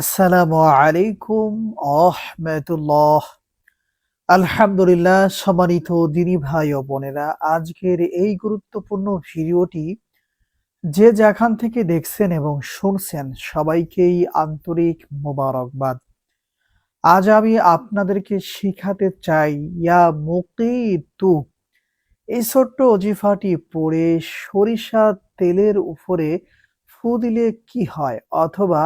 আসসালামু আলাইকুম আহমেতুল্লাহ আলহামদুলিল্লাহ, সম্মানিত দিনী ভাই ও বোনেরা, আজকের এই গুরুত্বপূর্ণ ভিডিওটি যে যেখান থেকে দেখছেন এবং শুনছেন, সবাইকেই আন্তরিক মোবারকবাদ। আজ আমি আপনাদেরকে শিখাতে চাই, ইয়া মুকিতু, এই ছোট্ট অজিফাটি পড়ে সরিষা তেলের উপরে ফু দিলে কি হয়? অথবা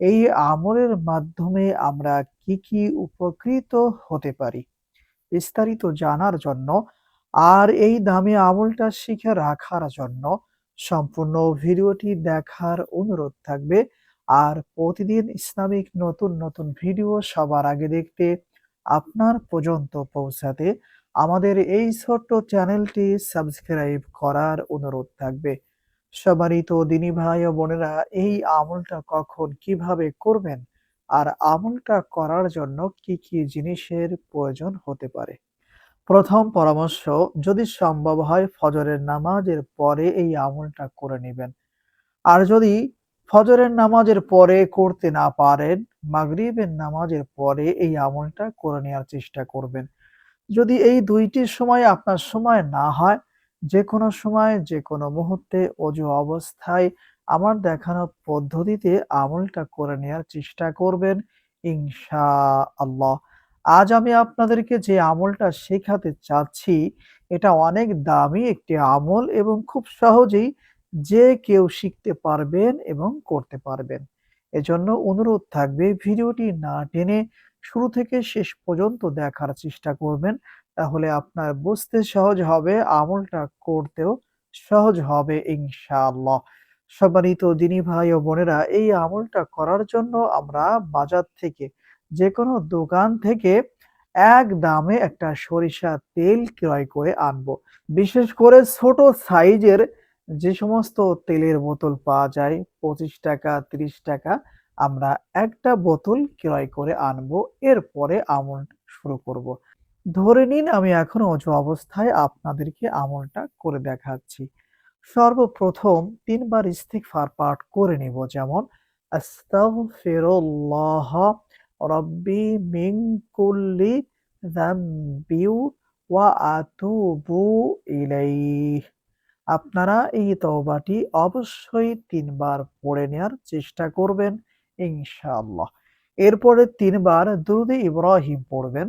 এই আমলের মাধ্যমে আমরা কি কি উপকৃত হতে পারি? বিস্তারিত জানার জন্য আর এই দামি আমলটা শিখে রাখার জন্য সম্পূর্ণ ভিডিওটি দেখার অনুরোধ থাকবে। আর প্রতিদিন ইসলামিক নতুন নতুন ভিডিও সবার আগে দেখতে আপনার পর্যন্ত পৌঁছাতে আমাদের এই ছোট্ট চ্যানেলটি সাবস্ক্রাইব করার অনুরোধ থাকবে। সম্মানিত দিনী ভাই ও বোনেরা এই আমলটা কখন কীভাবে করবেন? আর আমলটা করার জন্য কি কি জিনিসের প্রয়োজন হতে পারে? প্রথম পরামর্শ, যদি সম্ভব হয় ফজরের নামাজের পরে এই আমলটা করে নেবেন। আর যদি ফজরের নামাজের পরে করতে না পারেন, মাগরিবের নামাজের পরে এই আমলটা করে নেওয়ার চেষ্টা করবেন। যদি এই দুইটির সময় আপনার সময় না হয় যে কোনো সময় যে কোনো মুহূর্তে অজু অবস্থায় আমার দেখানো পদ্ধতিতে আমলটা করে নেওয়ার চেষ্টা করবেন ইনশা আল্লাহ আজ আমি আপনাদেরকে যে আমলটা শেখাতে চাচ্ছি, এটা অনেক দামি একটি আমল এবং খুব সহজেই যে কেউ শিখতে পারবেন এবং করতে পারবেন। এজন্য অনুরোধ থাকবে, ভিডিওটি না টেনে শুরু থেকে শেষ পর্যন্ত দেখার চেষ্টা করবেন। তাহলে আপনার বুঝতে সহজ হবে, আমলটা করতেও সহজ হবে ইনশাআল্লাহ। সম্মানিত দিনী ভাই ও বোনেরা, এই আমলটা করার জন্য আমরা বাজার থেকে যে কোনো দোকান থেকে এক দামে একটা সরিষা তেল ক্রয় করে আনব। বিশেষ করে ছোট সাইজের যে সমস্ত তেলের বোতল পাওয়া যায়, পঁচিশ টাকা, তিরিশ টাকা, আমরা একটা বোতল ক্রয় করে আনব। এরপরে আমল শুরু করব। ধরে নিন আমি এখন অজু অবস্থায় আপনাদেরকে আমলটা করে দেখাচ্ছি। সর্বপ্রথম তিনবার ইস্তিগফার পাঠ করে নিব যেমন রব্বি মিন কুল্লি যামবি ওয়া আতুবু ইলাইহ। আপনারা এই তওবাটি অবশ্যই তিনবার পড়ে নেওয়ার চেষ্টা করবেন ইনশাআল্লাহ। এরপরে তিনবার দুরুদে ইব্রাহিম পড়বেন।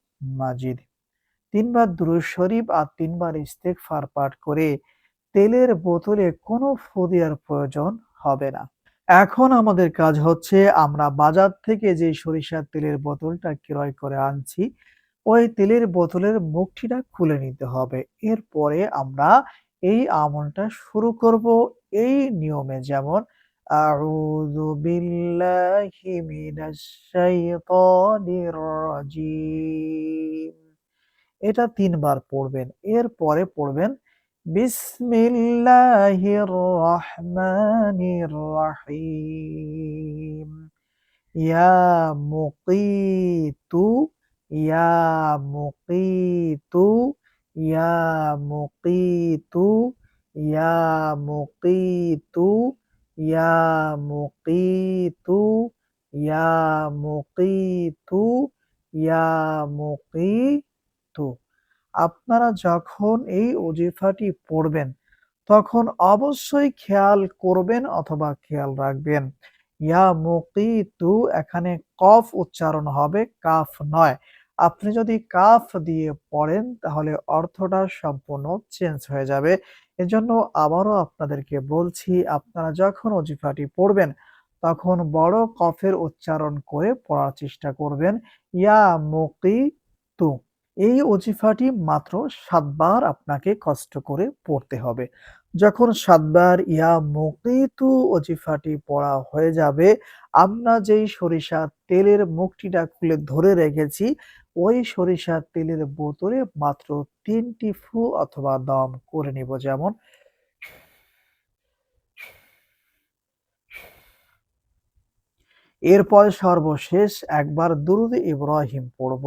মাজিদ। তিনবার দুরূদ শরীফ আর তিনবার ইস্তেগফার পাঠ করে তেলের বোতলে কোনো ফু দেওয়ার প্রয়োজন হবে না। এখন আমাদের কাজ হচ্ছে আমরা বাজার থেকে যে সরিষার তেলের বোতলটা ক্রয় করে আনছি, ওই তেলের বোতলের মুখটিটা খুলে নিতে হবে। এরপরে আমরা এই আমলটা শুরু করব এই নিয়মে যেমন আউযু বিল্লাহি মিনাশ শাইতানির রাজিম এটা তিনবার পড়বেন, এরপরে পড়বেন, বিসমিল্লাহির রহমানির রহিম। ইয়া মুকিতু ইয়া মুকিতু ইয়া মুকিতু ইয়া মুকিতু ইয়া মুকিতু ইয়া মুকিতু ইয়া মুকিতু। আপনারা যখন এই ওজিফাটি পড়বেন, তখন অবশ্যই খেয়াল করবেন অথবা খেয়াল রাখবেন। ইয়া মুকিতু, এখানে কফ উচ্চারণ হবে, কাফ নয়। আপনি যদি কাফ দিয়ে পড়েন, তাহলে অর্থটা সম্পূর্ণ চেঞ্জ হয়ে যাবে। এজন্য আবারও আপনাদেরকে বলছি, আপনারা যখন অজিফাটি পড়বেন, তখন বড় কফের উচ্চারণ করে পড়ার চেষ্টা করবেন, ইয়া মুকি তু এই অজিফাটি মাত্র সাতবার আপনাকে কষ্ট করে পড়তে হবে। যখন সাতবার ইয়া মুকিতু অজিফাটি পড়া হয়ে যাবে আমরা যেই সরিষার তেলের মুখটিটা খুলে ধরে রেখেছি, ওই সরিষার তেলের বোতলে মাত্র তিনটি ফু অথবা দম করে নিব যেমন এরপর সর্বশেষ একবার দুরুদ ইব্রাহিম পড়ব।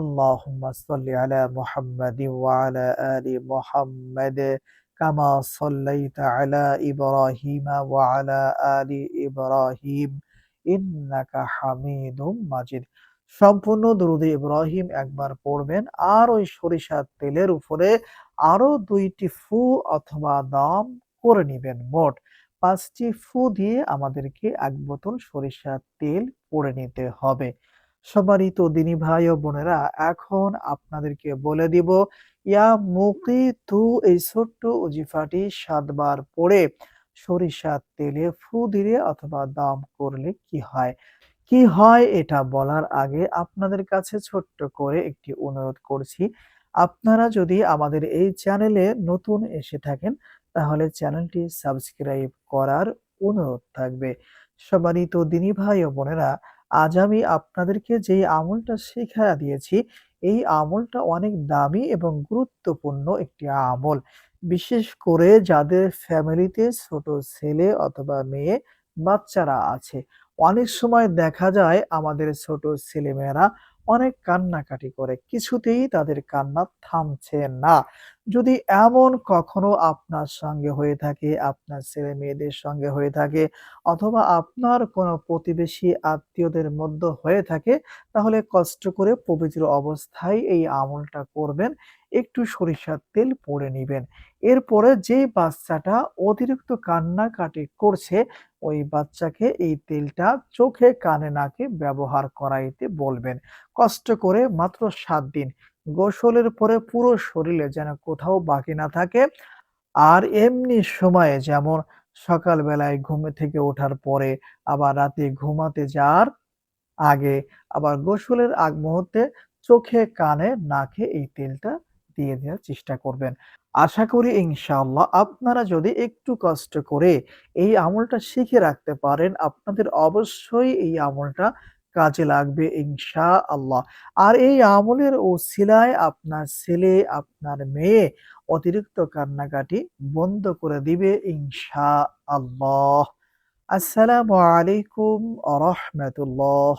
আল্লাহুম্মা সাল্লি আলা মুহাম্মাদি ওয়া আলা আলি মুহাম্মাদ কামা সাল্লাইতা আলা ইব্রাহিম ওয়া আলা আলি ইব্রাহিম। ইন্নাকা হামিদুম মাজিদ। সম্পূর্ণ দুরুদে ইব্রাহিম একবার পড়বেন, আর ওই সরিষার তেলের উপরে আরও দুইটি ফু অথবা দম করে নিবেন মোট। পাঁচটি ফু দিয়ে আমাদেরকে এক বোতল সরিষার তেল পড়ে নিতে হবে। সম্মানিত দিনী ভাই ও বোনেরা, এখন আপনাদেরকে বলে দিব, ইয়া মুকি তু এই ছোট্ট উজিফাটি সাতবার পড়ে সরিষার তেলে ফু দিলে অথবা দাম করলে কি হয়? কি হয় এটা বলার আগে আপনাদের কাছে ছোট্ট করে একটি অনুরোধ করছি। আপনারা যদি আমাদের এই চ্যানেলে নতুন এসে থাকেন, তাহলে চ্যানেলটি সাবস্ক্রাইব করার অনুরোধ থাকবে। সম্মানিত দিনী ভাই ও বোনেরা, আজ আমি আপনাদেরকে যেই আমলটা শেখায়া দিয়েছি, এই আমলটা অনেক দামি এবং গুরুত্বপূর্ণ একটি আমল। বিশেষ করে যাদের ফ্যামিলিতে ছোট ছেলে অথবা মেয়ে বাচ্চারা আছে। অনেক সময় দেখা যায় আমাদের ছোট ছেলেমেয়েরা অনেক কান্নাকাটি করে, কিছুতেই তাদের কান্না থামছে না। যদি এমন কখনো আপনার সঙ্গে হয়ে থাকে, আপনার ছেলে মেয়েদের সঙ্গে হয়ে থাকে, অথবা আপনার কোনো প্রতিবেশী আত্মীয়দের মধ্যে হয়ে থাকে, তাহলে কষ্ট করে পবিত্র অবস্থায় এই আমলটা করবেন। একটু সরিষার তেল পরে নিবেন। এরপরে যে বাচ্চাটা অতিরিক্ত কান্নাকাটি করছে ওই বাচ্চাকে এই তেলটা চোখে, কানে, নাকে ব্যবহার করাইতে বলবেন। কষ্ট করে মাত্র সাত দিন। গোসলের পরে পুরো শরীরে যেন কোথাও বাকি না থাকে। আর এমনি সময়ে যেমন সকালবেলায় ঘুমে থেকে ওঠার পরে আবার রাতে ঘুমাতে যাওয়ার আগে আবার গোসলের আগ মুহূর্তে চোখে, কানে, নাকে এই তেলটা দিয়ে দেওয়ার চেষ্টা করবেন। আশা করি ইনশাআল্লাহ আপনারা যদি একটু কষ্ট করে এই আমলটা শিখে রাখতে পারেন, আপনাদের অবশ্যই এই আমলটা কাজে লাগবে ইনশা আল্লাহ আর এই আমলের ও ওসিলায় আপনার ছেলে, আপনার মেয়ে অতিরিক্ত কান্নাকাটি বন্ধ করে দিবে ইনশা আল্লাহ আসসালামু আলাইকুম আ রহমতুল্লাহ।